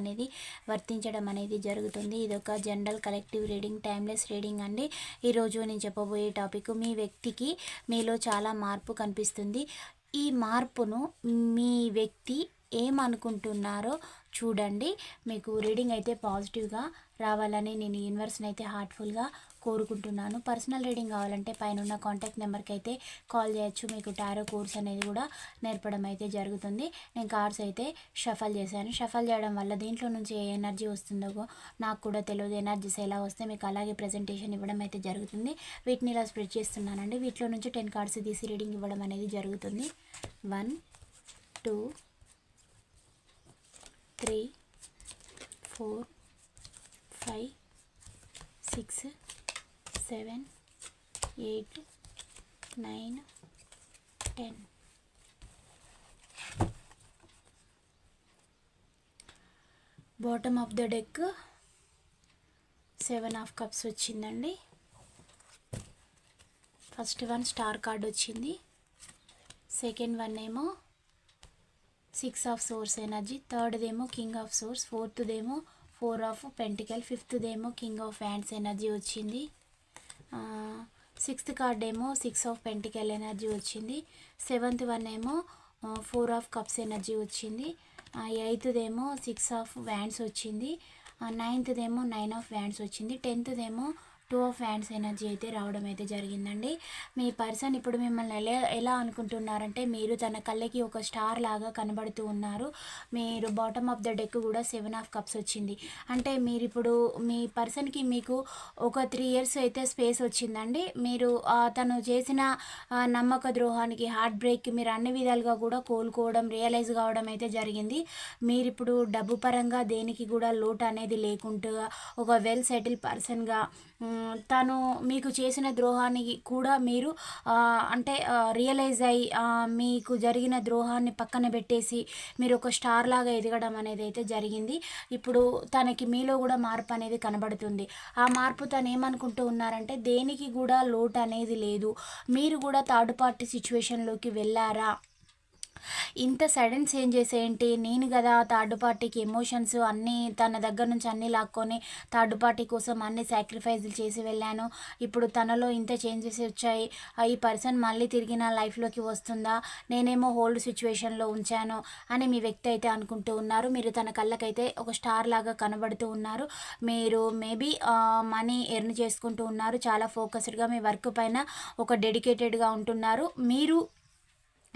అనేది వర్తించడం అనేది జరుగుతుంది. ఇది ఒక general collective reading timeless reading అండి. ఈరోజు నేను చెప్పబోయే టాపిక్ మీ వ్యక్తికి మీలో చాలా మార్పు కనిపిస్తుంది. ఈ మార్పును మీ వ్యక్తి ఏమనుకుంటున్నారో చూడండి. మీకు రీడింగ్ అయితే పాజిటివ్గా రావాలని నేను యూనివర్స్ని అయితే హార్ట్ఫుల్గా కోరుకుంటున్నాను. పర్సనల్ రీడింగ్ కావాలంటే పైన ఉన్న కాంటాక్ట్ నెంబర్కి అయితే కాల్ చేయొచ్చు. మీకు టారో కోర్స్ అనేది కూడా నేర్పడం అయితే జరుగుతుంది. నేను కార్డ్స్ అయితే షఫల్ చేశాను. షఫల్ చేయడం వల్ల దీంట్లో నుంచి ఏ ఎనర్జీ వస్తుందో నాకు కూడా తెలియదు. ఎనర్జీస్ ఎలా వస్తే మీకు అలాగే ప్రజెంటేషన్ ఇవ్వడం అయితే జరుగుతుంది. వీటిని ఇలా స్ప్రెడ్ చేస్తున్నానండి. వీటిలో నుంచి టెన్ కార్డ్స్ తీసి రీడింగ్ ఇవ్వడం అనేది జరుగుతుంది. One two three four five six seven eight nine ten. Bottom of the deck seven of cups వచ్చిందండి. ఫస్ట్ వన్ స్టార్ కార్డ్ వచ్చింది. సెకండ్ వన్ ఏమో సిక్స్ ఆఫ్ సోర్స్ ఎనర్జీ థర్డ్దేమో కింగ్ ఆఫ్ సోర్స్ ఫోర్త్దేమో four of pentacle ఫిఫ్త్దేమో king of hands energy వచ్చింది. Sixth card ఏమో six of pentacle energy వచ్చింది. Seventh one ఏమో ఫోర్ ఆఫ్ కప్స్ ఎనర్జీ వచ్చింది. ఎయిత్దేమో సిక్స్ ఆఫ్ వ్యాండ్స్ వచ్చింది. నైన్త్దేమో నైన్ ఆఫ్ వ్యాండ్స్ వచ్చింది. టెన్త్దేమో టూ ఆఫ్ హ్యాండ్స్ ఎనర్జీ అయితే రావడం అయితే జరిగిందండి. మీ పర్సన్ ఇప్పుడు మిమ్మల్ని ఎలా ఎలా అనుకుంటున్నారంటే మీరు తన కళ్ళకి ఒక స్టార్ లాగా కనబడుతూ ఉన్నారు. మీరు బాటమ్ ఆఫ్ ద డెక్ కూడా సెవెన్ ఆఫ్ కప్స్ వచ్చింది. అంటే మీరు ఇప్పుడు మీ పర్సన్కి మీకు ఒక త్రీ ఇయర్స్ అయితే స్పేస్ వచ్చిందండి. మీరు తను చేసిన నమ్మక ద్రోహానికి హార్ట్ బ్రేక్ మీరు అన్ని విధాలుగా కూడా కోలుకోవడం రియలైజ్ కావడం అయితే జరిగింది. మీరు ఇప్పుడు డబ్బు పరంగా దేనికి కూడా లోటు అనేది లేకుండా ఒక వెల్ సెటిల్ పర్సన్గా తను మీకు చేసిన ద్రోహాన్ని కూడా మీరు అంటే రియలైజ్ అయ్యి మీకు జరిగిన ద్రోహాన్ని పక్కన పెట్టేసి మీరు ఒక స్టార్ లాగా ఎదగడం అనేది అయితే జరిగింది. ఇప్పుడు తనకి మీలో కూడా మార్పు అనేది కనబడుతుంది. ఆ మార్పు తను ఏమనుకుంటూ ఉన్నారంటే దేనికి కూడా లోటు అనేది లేదు. మీరు కూడా థర్డ్ పార్టీ సిచ్యువేషన్లోకి వెళ్ళారా? ఇంత సడన్ చేంజెస్ ఏంటి నేను కదా థర్డ్ పార్టీకి ఎమోషన్స్ అన్నీ తన దగ్గర నుంచి అన్నీ లాక్కొని థర్డ్ పార్టీ కోసం అన్ని సాక్రిఫైజులు చేసి వెళ్ళాను. ఇప్పుడు తనలో ఇంత చేంజెస్ వచ్చాయి. ఈ పర్సన్ మళ్ళీ తిరిగి నా లైఫ్లోకి వస్తుందా? నేనేమో హోల్డ్ సిచ్యువేషన్లో ఉంచాను అని మీ వ్యక్తి అయితే అనుకుంటూ ఉన్నారు. మీరు తన కళ్ళకైతే ఒక స్టార్ లాగా కనబడుతూ ఉన్నారు. మీరు మేబీ మనీ ఎర్న్ చేసుకుంటూ ఉన్నారు. చాలా ఫోకస్డ్గా మీ వర్క్ పైన ఒక డెడికేటెడ్గా ఉంటున్నారు. మీరు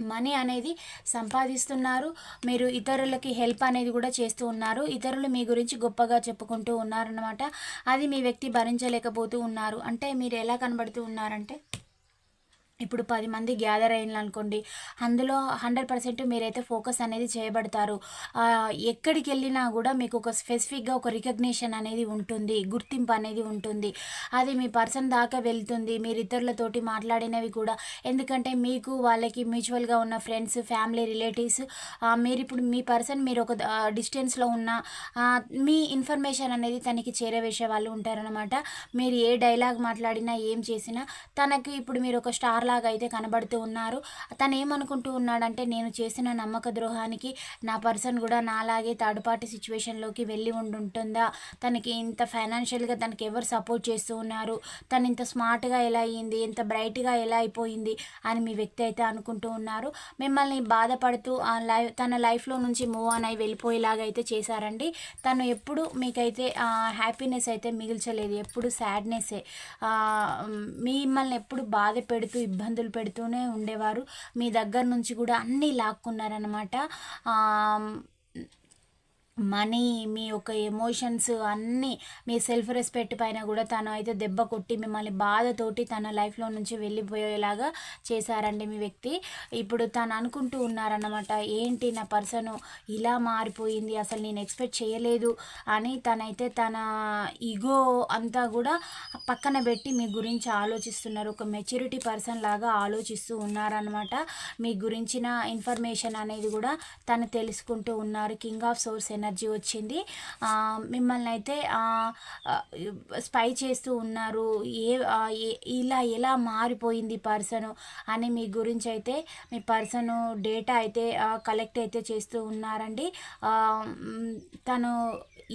మనీ అనేది సంపాదిస్తున్నారు. మీరు ఇతరులకి హెల్ప్ అనేది కూడా చేస్తూ ఉన్నారు. ఇతరులు మీ గురించి గొప్పగా చెప్పుకుంటూ ఉన్నారన్నమాట. అది మీ వ్యక్తి భరించలేకపోతూ ఉన్నారు. అంటే మీరు ఎలా కనబడుతూ ఉన్నారంటే? ఇప్పుడు పది మంది గ్యాదర్ అయిన అనుకోండి అందులో హండ్రెడ్ పర్సెంట్ మీరైతే ఫోకస్ అనేది చేయబడతారు. ఎక్కడికి వెళ్ళినా కూడా మీకు ఒక స్పెసిఫిక్గా ఒక రికగ్నిషన్ అనేది ఉంటుంది గుర్తింపు అనేది ఉంటుంది. అది మీ పర్సన్ దాకా వెళ్తుంది మీరు ఇతరులతోటి మాట్లాడినవి కూడా. ఎందుకంటే మీకు వాళ్ళకి మ్యూచువల్గా ఉన్న ఫ్రెండ్స్ ఫ్యామిలీ రిలేటివ్స్ మీరు ఇప్పుడు మీ పర్సన్ మీరు ఒక డిస్టెన్స్లో ఉన్న మీ ఇన్ఫర్మేషన్ అనేది తనకి చేరవేసే వాళ్ళు ఉంటారనమాట మీరు ఏ డైలాగ్ మాట్లాడినా ఏం చేసినా తనకి ఇప్పుడు మీరు ఒక స్టార్ లాగా అయితే కనబడుతూ ఉన్నారు. తను ఏమనుకుంటూ ఉన్నాడంటే నేను చేసిన నమ్మక ద్రోహానికి నా పర్సన్ కూడా నాలాగే థర్డ్ పార్టీ సిచ్యువేషన్లోకి వెళ్ళి ఉంటుందా తనకి ఇంత ఫైనాన్షియల్గా తనకి ఎవరు సపోర్ట్ చేస్తూ ఉన్నారు? తను ఇంత స్మార్ట్గా ఎలా అయ్యింది ఇంత బ్రైట్గా ఎలా అయిపోయింది? అని మీ వ్యక్తి అయితే అనుకుంటూ ఉన్నారు. మిమ్మల్ని బాధపడుతూ ఆ లైఫ్ తన లైఫ్లో నుంచి మూవ్ ఆన్ అయి వెళ్ళిపోయేలాగా అయితే చేశారండి. తను ఎప్పుడు మీకైతే హ్యాపీనెస్ అయితే మిగిల్చలేదు. ఎప్పుడు సాడ్నెస్సే. మిమ్మల్ని ఎప్పుడు బాధ పెడుతూ ఇబ్బందులు పెడుతూనే ఉండేవారు. మీ దగ్గర నుంచి కూడా అన్నీ లాక్కున్నారనమాట మనీ మీ యొక్క ఎమోషన్స్ అన్నీ మీ సెల్ఫ్ రెస్పెక్ట్ పైన కూడా తను అయితే దెబ్బ కొట్టి మిమ్మల్ని బాధతోటి తన లైఫ్లో నుంచి వెళ్ళిపోయేలాగా చేశారండి మీ వ్యక్తి. ఇప్పుడు తను అనుకుంటూ ఉన్నారన్నమాట ఏంటి నా పర్సన్ ఇలా మారిపోయింది అసలు నేను ఎక్స్పెక్ట్ చేయలేదు అని తనైతే తన ఈగో అంతా కూడా పక్కన పెట్టి మీ గురించి ఆలోచిస్తున్నారు. ఒక మెచ్యూరిటీ పర్సన్ లాగా ఆలోచిస్తూ ఉన్నారనమాట మీ గురించిన ఇన్ఫర్మేషన్ అనేది కూడా తను తెలుసుకుంటూ ఉన్నారు. కింగ్ ఆఫ్ సోర్స్ ఎనర్జీ వచ్చింది. మిమ్మల్ని అయితే స్పై చేస్తూ ఉన్నారు. ఏ ఇలా ఎలా మారిపోయింది పర్సన్ అని మీ గురించి అయితే మీ పర్సన్ డేటా అయితే కలెక్ట్ అయితే చేస్తూ ఉన్నారండి. తను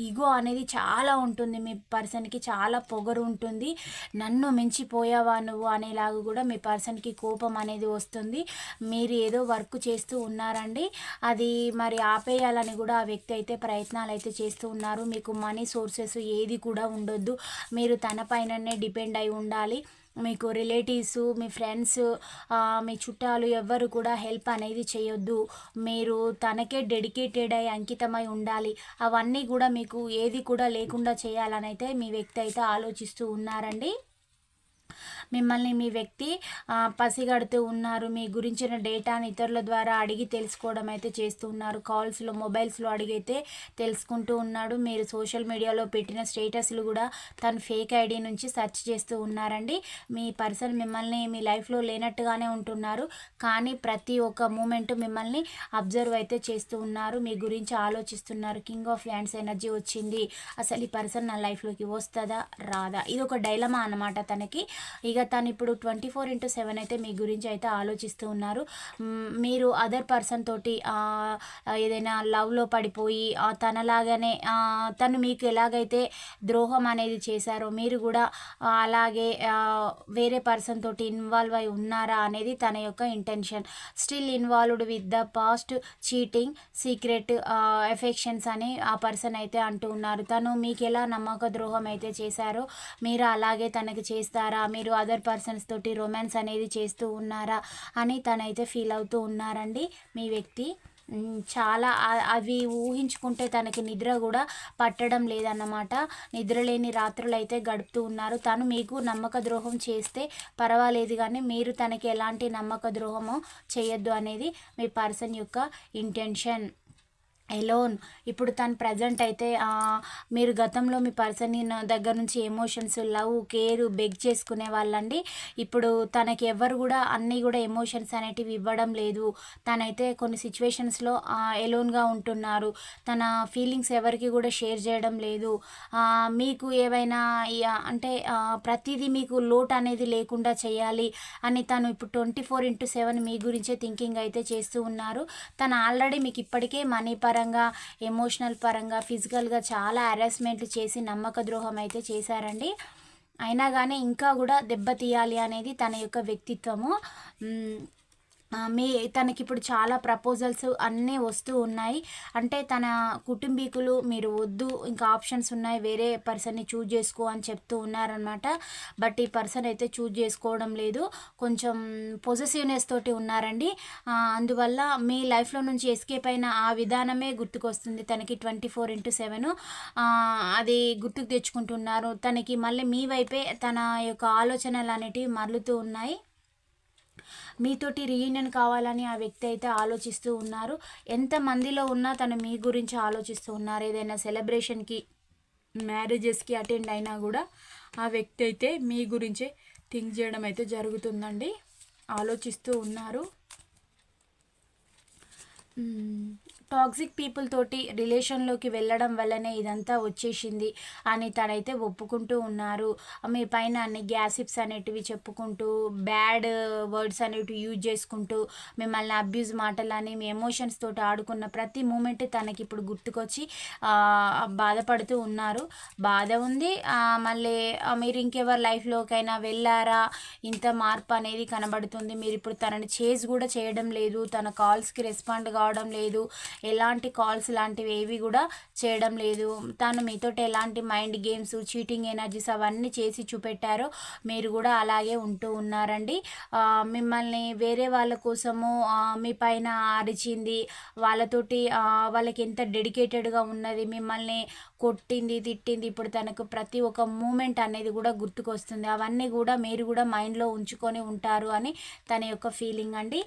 ఈగో అనేది చాలా ఉంటుంది. మీ పర్సన్కి చాలా పొగరు ఉంటుంది. నన్ను మించిపోయావా నువ్వు అనేలాగా కూడా మీ పర్సన్కి కోపం అనేది వస్తుంది. మీరు ఏదో వర్క్ చేస్తూ ఉన్నారండి. అది మరి ఆపేయాలని కూడా ఆ వ్యక్తి అయితే ప్రయత్నాలు అయితే చేస్తూ ఉన్నారు. మీకు మనీ సోర్సెస్ ఏది కూడా ఉండొద్దు. మీరు తన పైననే డిపెండ్ అయి ఉండాలి. మీకు రిలేటివ్స్ మీ ఫ్రెండ్స్ మీ చుట్టాలు ఎవ్వరు కూడా హెల్ప్ అనేది చేయొద్దు. మీరు తనకే డెడికేటెడ్ అయి అంకితమై ఉండాలి. అవన్నీ కూడా మీకు ఏది కూడా లేకుండా చేయాలని అయితే మీ వ్యక్తి అయితే ఆలోచిస్తూ ఉన్నారండి. మిమ్మల్ని మీ వ్యక్తి పసిగడుతూ ఉన్నారు. మీ గురించిన డేటాను ఇతరుల ద్వారా అడిగి తెలుసుకోవడం అయితే చేస్తూ ఉన్నారు. కాల్స్లో మొబైల్స్లో అడిగైతే తెలుసుకుంటూ ఉన్నాడు. మీరు సోషల్ మీడియాలో పెట్టిన స్టేటస్లు కూడా తను ఫేక్ ఐడి నుంచి సెర్చ్ చేస్తూ ఉన్నారండి. మీ పర్సన్ మిమ్మల్ని మీ లైఫ్లో లేనట్టుగానే ఉంటున్నారు. కానీ ప్రతి ఒక్క మూమెంట్ మిమ్మల్ని అబ్జర్వ్ అయితే చేస్తూ ఉన్నారు. మీ గురించి ఆలోచిస్తున్నారు. కింగ్ ఆఫ్ హ్యాండ్స్ ఎనర్జీ వచ్చింది. అసలు ఈ పర్సన్ నా లైఫ్లోకి వస్తుందా రాదా? ఇది ఒక డైలమా అనమాట తనకి. ఇక తను ఇప్పుడు ట్వంటీ ఫోర్ ఇంటూ సెవెన్ అయితే మీ గురించి అయితే ఆలోచిస్తూ ఉన్నారు. మీరు అదర్ పర్సన్ తోటి ఏదైనా లవ్లో పడిపోయి తనలాగానే తను మీకు ఎలాగైతే ద్రోహం అనేది చేశారో మీరు కూడా అలాగే వేరే పర్సన్ తోటి ఇన్వాల్వ్ అయి ఉన్నారా అనేది తన యొక్క intention. Still involved with the past cheating secret affections అని ఆ పర్సన్ అయితే అంటూ ఉన్నారు. తను మీకు ఎలా నమ్మక ద్రోహం అయితే చేశారో మీరు అలాగే తనకి చేస్తారా? మీరు అదర్ పర్సన్స్ తోటి రొమాన్స్ అనేది చేస్తూ ఉన్నారా అని తనైతే ఫీల్ అవుతూ ఉన్నారండి. మీ వ్యక్తి చాలా అవి ఊహించుకుంటే తనకి నిద్ర కూడా పట్టడం లేదన్నమాట. నిద్రలేని రాత్రులు అయితే గడుపుతూ ఉన్నారు. తను మీకు నమ్మక ద్రోహం చేస్తే పర్వాలేదు కానీ మీరు తనకి ఎలాంటి నమ్మక ద్రోహమో చేయొద్దు అనేది మీ పర్సన్ యొక్క ఇంటెన్షన్ ఎలోన్ ఇప్పుడు తను ప్రజెంట్ అయితే మీరు గతంలో మీ పర్సన్ దగ్గర నుంచి ఎమోషన్స్ లవ్ కేర్ బెగ్ చేసుకునే వాళ్ళండి. ఇప్పుడు తనకి ఎవరు కూడా అన్నీ కూడా ఎమోషన్స్ అనేటివి ఇవ్వడం లేదు. తనైతే కొన్ని సిచ్యువేషన్స్లో ఎలోన్గా ఉంటున్నారు. తన ఫీలింగ్స్ ఎవరికి కూడా షేర్ చేయడం లేదు. మీకు ఏవైనా అంటే ప్రతిదీ మీకు లోట్ అనేది లేకుండా చేయాలి అని తను ఇప్పుడు ట్వంటీ ఫోర్ ఇంటూ సెవెన్ మీ గురించే థింకింగ్ అయితే చేస్తూ ఉన్నారు. తను ఆల్రెడీ మీకు ఇప్పటికే మనీ పర్ పరంగా ఎమోషనల్ పరంగా ఫిజికల్గా చాలా హెరాస్మెంట్లు చేసి నమ్మక ద్రోహం అయితే చేశారండి. అయినా కానీ ఇంకా కూడా దెబ్బతీయాలి అనేది తన యొక్క వ్యక్తిత్వము. మీ తనకి ఇప్పుడు చాలా ప్రపోజల్స్ అన్నీ వస్తూ ఉన్నాయి. అంటే తన కుటుంబీకులు మీరు వద్దు ఇంకా ఆప్షన్స్ ఉన్నాయి వేరే పర్సన్ని చూజ్ చేసుకో అని చెప్తూ ఉన్నారనమాట బట్ ఈ పర్సన్ అయితే చూజ్ చేసుకోవడం లేదు. కొంచెం పొజిటివ్నెస్ తోటి ఉన్నారండి. అందువల్ల మీ లైఫ్లో నుంచి ఎస్కేప్ అయిన ఆ విధానమే గుర్తుకొస్తుంది. తనకి ట్వంటీ ఫోర్ ఇంటూ సెవెన్ అది గుర్తుకు తెచ్చుకుంటున్నారు. తనకి మళ్ళీ మీ వైపే తన యొక్క ఆలోచనలు అనేటివి మరలుతూ ఉన్నాయి. మీతోటి రీయూనియన్ కావాలని ఆ వ్యక్తి అయితే ఆలోచిస్తూ ఉన్నారు. ఎంతమందిలో ఉన్నా తను మీ గురించి ఆలోచిస్తూ ఉన్నారు. ఏదైనా సెలబ్రేషన్కి మ్యారేజెస్కి అటెండ్ అయినా కూడా ఆ వ్యక్తి అయితే మీ గురించే థింక్ చేయడం అయితే జరుగుతుందండి. ఆలోచిస్తూ ఉన్నారు. టాక్సిక్ పీపుల్ తోటి రిలేషన్లోకి వెళ్ళడం వల్లనే ఇదంతా వచ్చేసింది అని తనైతే ఒప్పుకుంటూ ఉన్నారు. మీ పైన అన్ని గ్యాసిప్స్ అనేటివి చెప్పుకుంటూ బ్యాడ్ వర్డ్స్ అనేటివి యూజ్ చేసుకుంటూ మిమ్మల్ని అబ్యూజ్ మాటలని మీ ఎమోషన్స్ తోటి ఆడుకున్న ప్రతి మూమెంట్ తనకి ఇప్పుడు గుర్తుకొచ్చి బాధపడుతూ ఉన్నారు. బాధ ఉంది. మళ్ళీ మీరు ఇంకెవరి లైఫ్లోకైనా వెళ్ళారా? ఇంత మార్పు అనేది కనబడుతుంది. మీరు ఇప్పుడు తనని చేజ్ కూడా చేయడం లేదు. తన కాల్స్కి రెస్పాండ్ కావడం లేదు. ఎలాంటి కాల్స్ లాంటివి ఏవి కూడా చేయడం లేదు. తను మీతోటి ఎలాంటి మైండ్ గేమ్స్ చీటింగ్ ఎనర్జీస్ అవన్నీ చేసి చూపెట్టారో. మీరు కూడా అలాగే ఉంటూ ఉన్నారండి. మిమ్మల్ని వేరే వాళ్ళ కోసము మీ పైన అరిచింది వాళ్ళతోటి వాళ్ళకి ఎంత డెడికేటెడ్గా ఉన్నది మిమ్మల్ని కొట్టింది తిట్టింది ఇప్పుడు తనకు ప్రతి ఒక్క మూమెంట్ అనేది కూడా గుర్తుకొస్తుంది. అవన్నీ కూడా మీరు కూడా మైండ్లో ఉంచుకొని ఉంటారు అని తన యొక్క ఫీలింగ్ అండి.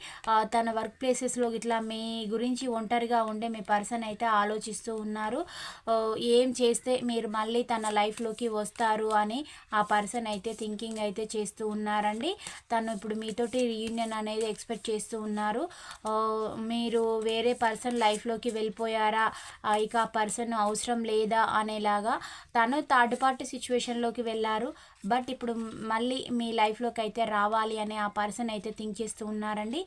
తన వర్క్ ప్లేసెస్లో ఇట్లా మీ గురించి ఒంటరిగా ఉండే మీ పర్సన్ అయితే ఆలోచిస్తూ ఉన్నారు. ఏం చేస్తే మీరు మళ్ళీ తన లైఫ్లోకి వస్తారు అని ఆ పర్సన్ అయితే థింకింగ్ అయితే చేస్తూ ఉన్నారండి. తను ఇప్పుడు మీతోటి రీయూనియన్ అనేది ఎక్స్పెక్ట్ చేస్తూ ఉన్నారు. మీరు వేరే పర్సన్ లైఫ్లోకి వెళ్ళిపోయారా? ఇక ఆ పర్సన్ అవసరం లేదా అనేలాగా తను థర్డ్ పార్టీ సిచ్యువేషన్లోకి వెళ్ళారు. బట్ ఇప్పుడు మళ్ళీ మీ లైఫ్లోకి అయితే రావాలి అనే ఆ పర్సన్ అయితే థింక్ చేస్తూ ఉన్నారండి.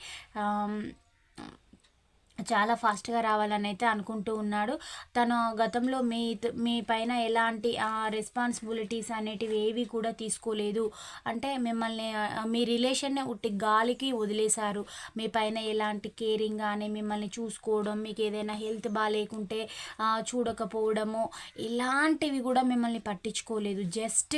చాలా ఫాస్ట్గా రావాలని అయితే అనుకుంటూ ఉన్నాడు. తను గతంలో మీ మీ పైన ఎలాంటి రెస్పాన్సిబిలిటీస్ అనేటివి ఏవి కూడా తీసుకోలేదు. అంటే మిమ్మల్ని మీ రిలేషన్ని ఉట్టి గాలికి వదిలేశారు. మీ పైన ఎలాంటి కేరింగ్ కానీ మిమ్మల్ని చూసుకోవడం మీకు ఏదైనా హెల్త్ బాగాలేకుంటే చూడకపోవడము ఇలాంటివి కూడా మిమ్మల్ని పట్టించుకోలేదు. జస్ట్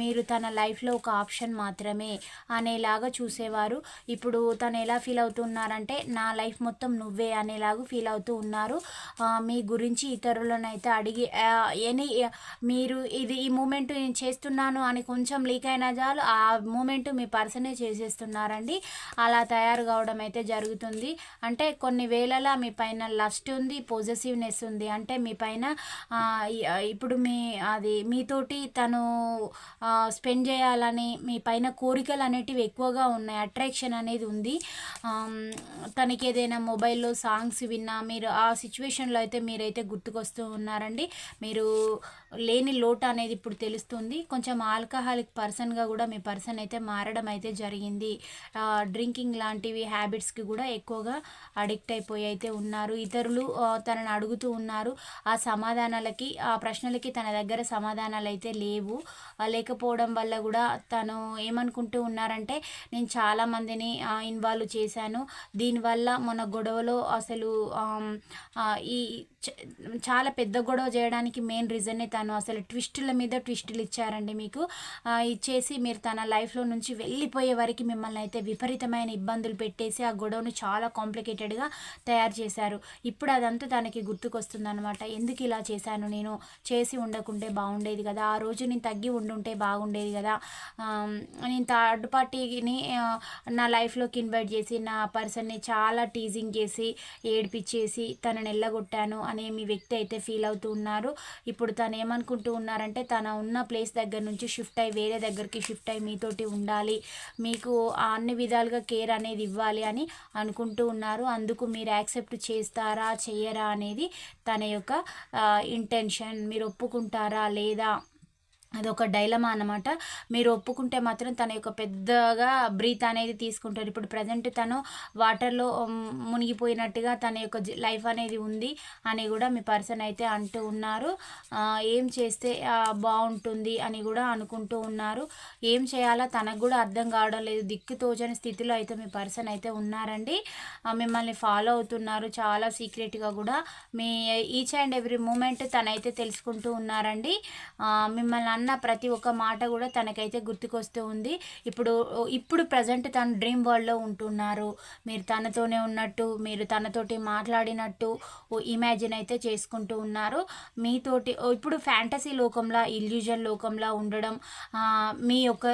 మీరు తన లైఫ్లో ఒక ఆప్షన్ మాత్రమే అనేలాగా చూసేవారు. ఇప్పుడు తను ఎలా ఫీల్ అవుతున్నారంటే నా లైఫ్ మొత్తం నువ్వే అనేలాగా ఫీల్ అవుతూ ఉన్నారు. మీ గురించి ఇతరులనైతే అడిగి ఎనీ మీరు ఇది ఈ మూమెంట్ నేను చేస్తున్నాను అని కొంచెం లీక్ అయినా చాలు ఆ మూమెంట్ మీ పర్సనే చేసేస్తున్నారండి. అలా తయారు కావడం అయితే జరుగుతుంది. అంటే కొన్ని వేళలా మీ పైన లస్ట్ ఉంది పాజిటివ్నెస్ ఉంది. అంటే మీ పైన ఇప్పుడు మీ అది మీతోటి తను స్పెండ్ చేయాలని మీ పైన కోరికలు అనేటివి ఎక్కువగా ఉన్నాయి అట్రాక్షన్ అనేది ఉంది. తనకి ఏదైనా మొబైల్ మొబైల్లో సాంగ్స్ విన్నా మీరు ఆ సిచ్యువేషన్లో అయితే మీరైతే గుర్తుకొస్తూ ఉన్నారండి. మీరు లేని లోటు అనేది ఇప్పుడు తెలుస్తుంది. కొంచెం ఆల్కహాలిక్ పర్సన్గా కూడా మీ పర్సన్ అయితే మారడం అయితే జరిగింది. డ్రింకింగ్ లాంటివి హ్యాబిట్స్కి కూడా ఎక్కువగా అడిక్ట్ అయిపోయి అయితే ఉన్నారు. ఇతరులు తనని అడుగుతూ ఉన్నారు. ఆ సమాధానాలకి ఆ ప్రశ్నలకి తన దగ్గర సమాధానాలు అయితే లేవు. లేకపోవడం వల్ల కూడా తను ఏమనుకుంటూ ఉన్నారంటే నేను చాలామందిని ఇన్వాల్వ్ చేశాను. దీనివల్ల మన గొడవ గొడవలో అసలు ఈ చాలా పెద్ద గొడవ చేయడానికి మెయిన్ రీజనే తను అసలు ట్విస్టుల మీద ట్విస్టులు ఇచ్చారండి మీకు. ఇచ్చేసి మీరు తన లైఫ్లో నుంచి వెళ్ళిపోయే వరకు మిమ్మల్ని అయితే విపరీతమైన ఇబ్బందులు పెట్టేసి ఆ గొడవను చాలా కాంప్లికేటెడ్గా తయారు చేశారు. ఇప్పుడు అదంతా తనకి గుర్తుకొస్తుంది అనమాట ఎందుకు ఇలా చేశాను నేను? చేసి ఉండకుంటే బాగుండేది కదా. ఆ రోజు నేను తగ్గి ఉండుంటే బాగుండేది కదా. నేను థర్డ్ పార్టీని నా లైఫ్లోకి ఇన్వైట్ చేసి నా పర్సన్ని చాలా టీజింగ్ చేసి ఏడిపించేసి తనని ఎల్లగొట్టాను అనే మీ వ్యక్తి అయితే ఫీల్ అవుతూ ఉన్నారు. ఇప్పుడు తను ఏమనుకుంటూ ఉన్నారంటే తన ఉన్న ప్లేస్ దగ్గర నుంచి షిఫ్ట్ అయ్యి వేరే దగ్గరికి షిఫ్ట్ అయ్యి మీతోటి ఉండాలి. మీకు అన్ని విధాలుగా కేర్ అనేది ఇవ్వాలి అని అనుకుంటూ ఉన్నారు. అందుకు మీరు యాక్సెప్ట్ చేస్తారా చేయరా అనేది తన యొక్క ఇంటెన్షన్. మీరు ఒప్పుకుంటారా లేదా అదొక డైలమా అనమాట మీరు ఒప్పుకుంటే మాత్రం తన యొక్క పెద్దగా బ్రీత్ అనేది తీసుకుంటారు. ఇప్పుడు ప్రజెంట్ తను వాటర్లో మునిగిపోయినట్టుగా తన యొక్క లైఫ్ అనేది ఉంది అని కూడా మీ పర్సన్ అయితే అంటూ ఉన్నారు. ఏం చేస్తే బాగుంటుంది అని కూడా అనుకుంటూ ఉన్నారు. ఏం చేయాలో తనకు కూడా అర్థం కావడం లేదు. దిక్కు తోచని స్థితిలో అయితే మీ పర్సన్ అయితే ఉన్నారండి. మిమ్మల్ని ఫాలో అవుతున్నారు చాలా సీక్రెట్గా కూడా. మీ ఈచ్ అండ్ ఎవ్రీ మూమెంట్ తనైతే తెలుసుకుంటూ ఉన్నారండి. మిమ్మల్ని అన్న ప్రతి ఒక్క మాట కూడా తనకైతే గుర్తుకొస్తూ ఉంది. ఇప్పుడు ఇప్పుడు ప్రజెంట్ తను డ్రీమ్ వరల్డ్లో ఉంటున్నారు. మీరు తనతోనే ఉన్నట్టు మీరు తనతోటి మాట్లాడినట్టు ఇమాజిన్ అయితే చేసుకుంటూ ఉన్నారు. మీతోటి ఇప్పుడు ఫ్యాంటసీ లోకంలో ఇల్యూజన్ లోకంలో ఉండడం మీ యొక్క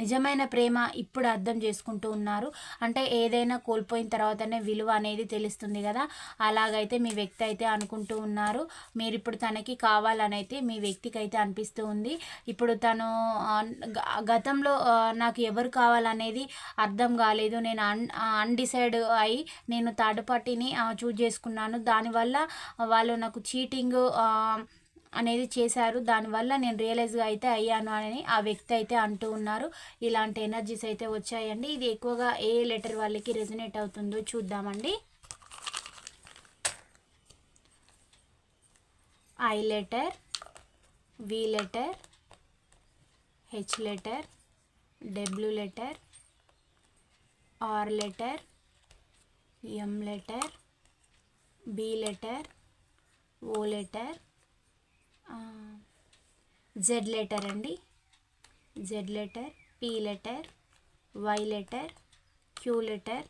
నిజమైన ప్రేమ ఇప్పుడు అర్థం చేసుకుంటూ ఉన్నారు. అంటే ఏదైనా కోల్పోయిన తర్వాతనే విలువ అనేది తెలుస్తుంది కదా. అలాగైతే మీ వ్యక్తి అయితే అనుకుంటూ ఉన్నారు. మీరు ఇప్పుడు తనకి కావాలని అయితే మీ వ్యక్తికి అయితే అనిపిస్తూ ఉంది. ఉంది ఇప్పుడు తను గతంలో నాకు ఎవరు కావాలనేది అర్థం కాలేదు. నేను అన్ అన్డిసైడ్ అయి నేను థర్డ్ పార్టీని చూజ్ చేసుకున్నాను. దానివల్ల వాళ్ళు నాకు చీటింగ్ అనేది చేశారు. దానివల్ల నేను రియలైజ్గా అయితే అయ్యాను అని ఆ వ్యక్తి అయితే అంటూ ఉన్నారు. ఇలాంటి ఎనర్జీస్ అయితే వచ్చాయండి. ఇది ఎక్కువగా ఏ లెటర్ వాళ్ళకి రెజినేట్ అవుతుందో చూద్దామండి. I letter V letter H letter W letter R letter M letter B letter O letter Z letter అండి. Z letter P letter Y letter Q letter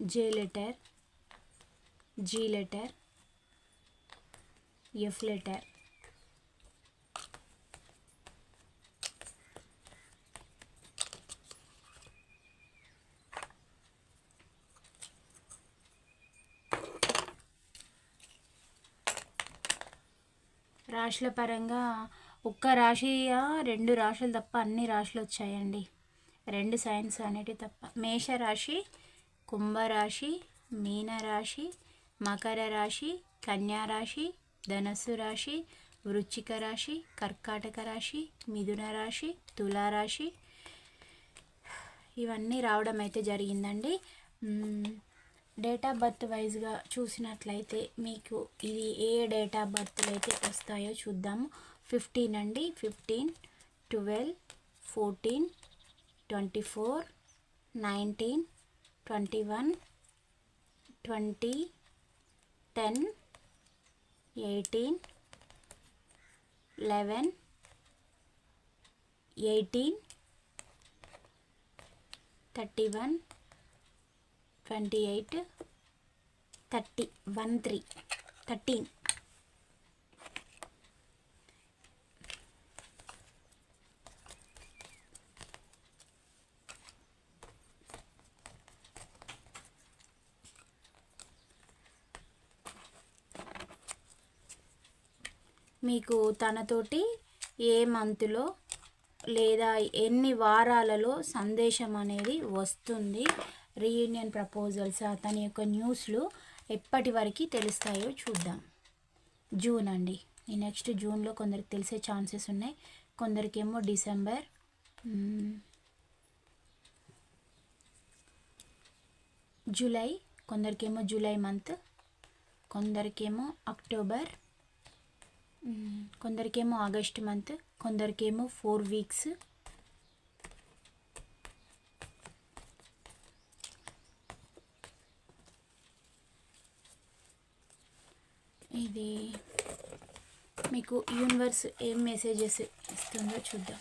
J letter G letter F letter రాశుల పరంగా ఒక్క రాశి రెండు రాశులు తప్ప అన్ని రాశులు వచ్చాయండి. రెండు సైన్స్ అనేటివి తప్ప. మేషరాశి కుంభరాశి మీనరాశి మకర రాశి కన్యారాశి ధనస్సు రాశి వృచ్చిక రాశి కర్కాటక రాశి మిథున రాశి తులారాశి ఇవన్నీ రావడం అయితే జరిగిందండి. డేట్ ఆఫ్ బర్త్ వైజ్గా చూసినట్లయితే మీకు ఇది ఏ డేట్ ఆఫ్ బర్త్లు అయితే వస్తాయో చూద్దాము. ఫిఫ్టీన్ అండి. Fifteen twelve fourteen twenty four nineteen twenty one twenty ten eighteen eleven eighteen thirty one twenty eight thirty one three thirteen. మీకు తనతోటి ఏ మంత్లో లేదా ఎన్ని వారాలలో సందేశం అనేది వస్తుంది. రీయూనియన్ ప్రపోజల్స్ తన యొక్క న్యూస్లు ఎప్పటి వరకు తెలుస్తాయో చూద్దాం. జూన్ అండి. ఈ నెక్స్ట్ జూన్లో కొందరికి తెలిసే ఛాన్సెస్ ఉన్నాయి. కొందరికేమో డిసెంబర్ జూలై hmm. కొందరికేమో జూలై మంత్ కొందరికేమో అక్టోబర్ కొందరికేమో ఆగస్ట్ మంత్ కొందరికేమో ఫోర్ వీక్స్. ఇది మీకు యూనివర్స్ ఏం మెసేజెస్ ఇస్తుందో చూద్దాం.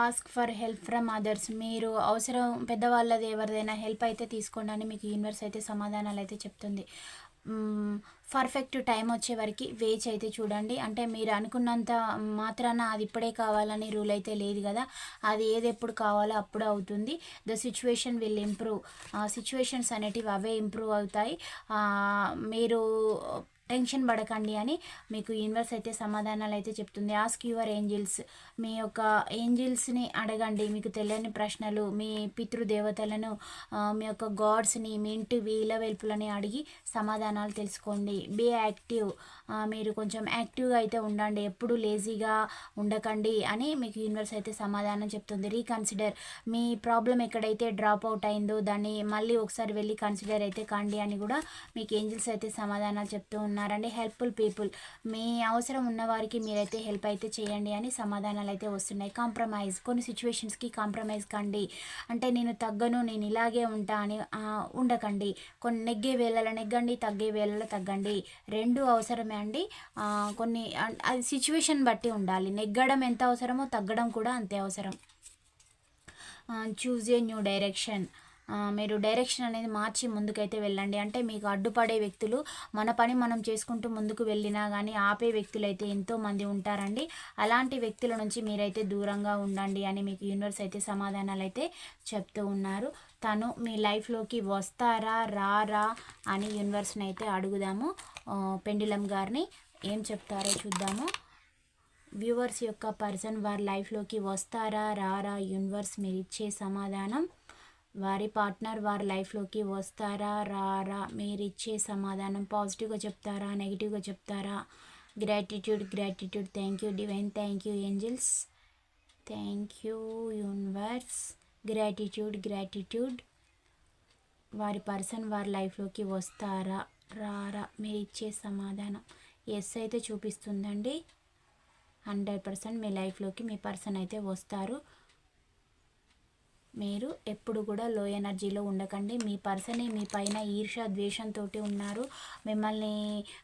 Ask for help from others మీరు అవసరం పెద్దవాళ్ళది ఎవరిదైనా హెల్ప్ అయితే తీసుకోండి అని మీకు యూనివర్స్ అయితే సమాధానాలు అయితే చెప్తుంది. పర్ఫెక్ట్ టైం వచ్చే వరకు వేచి అయితే చూడండి. అంటే మీరు అనుకున్నంత మాత్రాన అది ఇప్పుడే కావాలని రూల్ అయితే లేదు కదా. అది ఏది ఎప్పుడు కావాలో అప్పుడు అవుతుంది. The situation will improve situations అనేటివి అవే ఇంప్రూవ్ అవుతాయి. మీరు టెన్షన్ పడకండి అని మీకు యూనివర్స్ అయితే సమాధానాలు అయితే చెప్తుంది. ఆస్క్ యువర్ ఏంజిల్స్ మీ యొక్క ఏంజిల్స్ని అడగండి. మీకు తెలియని ప్రశ్నలు మీ పితృదేవతలను మీ యొక్క గాడ్స్ని మీ ఇంటి వీల వెలుపులని అడిగి సమాధానాలు తెలుసుకోండి. బీ యాక్టివ్ మీరు కొంచెం యాక్టివ్గా అయితే ఉండండి ఎప్పుడు లేజీగా ఉండకండి అని మీకు యూనివర్స్ అయితే సమాధానం చెప్తుంది. రీకన్సిడర్. మీ ప్రాబ్లం ఎక్కడైతే డ్రాప్ అవుట్ అయిందో దాన్ని మళ్ళీ ఒకసారి వెళ్ళి కన్సిడర్ అయితే కండి అని కూడా మీకు ఏంజిల్స్ అయితే సమాధానాలు చెప్తూ ఉన్నారండి. Helpful people. మీ అవసరం ఉన్నవారికి మీరైతే హెల్ప్ అయితే చేయండి అని సమాధానాలు అయితే వస్తున్నాయి. కాంప్రమైజ్. కొన్ని సిచ్యువేషన్స్కి కాంప్రమైజ్ కండి. అంటే నేను తగ్గను నేను ఇలాగే ఉంటా అని ఉండకండి. కొన్ని నెగ్గే వేళలో నెగ్గండి తగ్గే వేళలో తగ్గండి. రెండు అవసరమే అండి కొన్ని అది సిచ్యువేషన్ బట్టి ఉండాలి. నెగ్గడం ఎంత అవసరమో తగ్గడం కూడా అంతే అవసరం. చూజ్ ఏ న్యూ డైరెక్షన్ మీరు డైరెక్షన్ అనేది మార్చి ముందుకైతే వెళ్ళండి. అంటే మీకు అడ్డుపడే వ్యక్తులు మన పని మనం చేసుకుంటూ ముందుకు వెళ్ళినా కానీ ఆపే వ్యక్తులు అయితే ఎంతోమంది ఉంటారండి. అలాంటి వ్యక్తుల నుంచి మీరైతే దూరంగా ఉండండి అని మీకు యూనివర్స్ అయితే సమాధానాలు అయితే చెప్తూ ఉన్నారు. తను మీ లైఫ్లోకి వస్తారా రారా అని యూనివర్స్ని అయితే అడుగుదాము. పెండిలం గారిని ఏం చెప్తారో చూద్దాము. వ్యూవర్స్ యొక్క పర్సన్ వారి లైఫ్లోకి వస్తారా రారా యూనివర్స్ మీరు ఇచ్చే సమాధానం. వారి పార్ట్నర్ వారి లైఫ్లోకి వస్తారా రారా మీరు ఇచ్చే సమాధానం. పాజిటివ్గా చెప్తారా నెగిటివ్గా చెప్తారా? Gratitude gratitude. Thank you divine thank you angels. Thank you universe. Gratitude gratitude. వారి పర్సన్ వారి లైఫ్లోకి వస్తారా? రారా మీరు ఇచ్చే సమాధానం. ఎస్ అయితే చూపిస్తుందండి. హండ్రెడ్ పర్సెంట్ మీ లైఫ్లోకి మీ పర్సన్ అయితే వస్తారు. మీరు ఎప్పుడు కూడా లో ఎనర్జీలో ఉండకండి. మీ పర్సనే మీ పైన ఈర్ష ద్వేషంతో ఉన్నారు. మిమ్మల్ని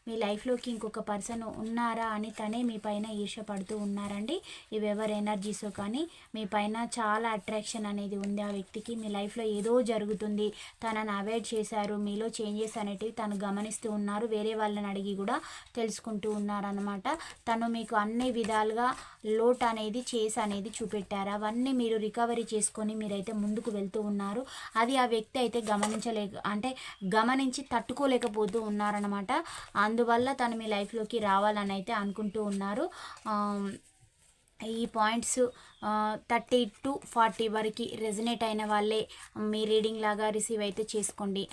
మీ లైఫ్లోకి ఇంకొక పర్సన్ ఉన్నారా అని తనే మీ పైన ఈర్ష పడుతూ ఉన్నారండి. ఇవి ఎవరు ఎనర్జీసో కానీ మీ పైన చాలా అట్రాక్షన్ అనేది ఉంది ఆ వ్యక్తికి. మీ లైఫ్లో ఏదో జరుగుతుంది. తనని అవాయిడ్ చేశారు. మీలో చేంజెస్ అనేటివి తను గమనిస్తూ ఉన్నారు. వేరే వాళ్ళని అడిగి కూడా తెలుసుకుంటూ ఉన్నారనమాట తను మీకు అన్ని విధాలుగా లోట్ అనేది చేసి అనేది చూపెట్టారు. అవన్నీ మీరు రికవరీ చేసుకొని మీరైతే అయితే ముందుకు వెళ్తూ ఉన్నారు. అది ఆ వ్యక్తి అయితే గమనించలేక అంటే గమనించి తట్టుకోలేకపోతూ ఉన్నారనమాట అందువల్ల తను మీ లైఫ్లోకి రావాలని అయితే అనుకుంటూ ఉన్నారు. ఈ పాయింట్స్ థర్టీ టు ఫార్టీ వరకు రెజనేట్ అయిన వాళ్ళే మీ రీడింగ్ లాగా రిసీవ్ అయితే చేసుకోండి.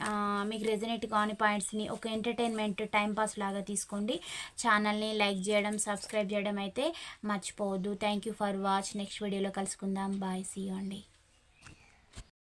మీకు రెజనేట్ కాని పాయింట్స్ని ఒక ఎంటర్టైన్మెంట్ టైంపాస్ లాగా తీసుకోండి. ఛానల్ని లైక్ చేయడం సబ్స్క్రైబ్ చేయడం అయితే మర్చిపోవద్దు. Thank you for watch next వీడియోలో కలుసుకుందాం. బాయ్ సీ అండి.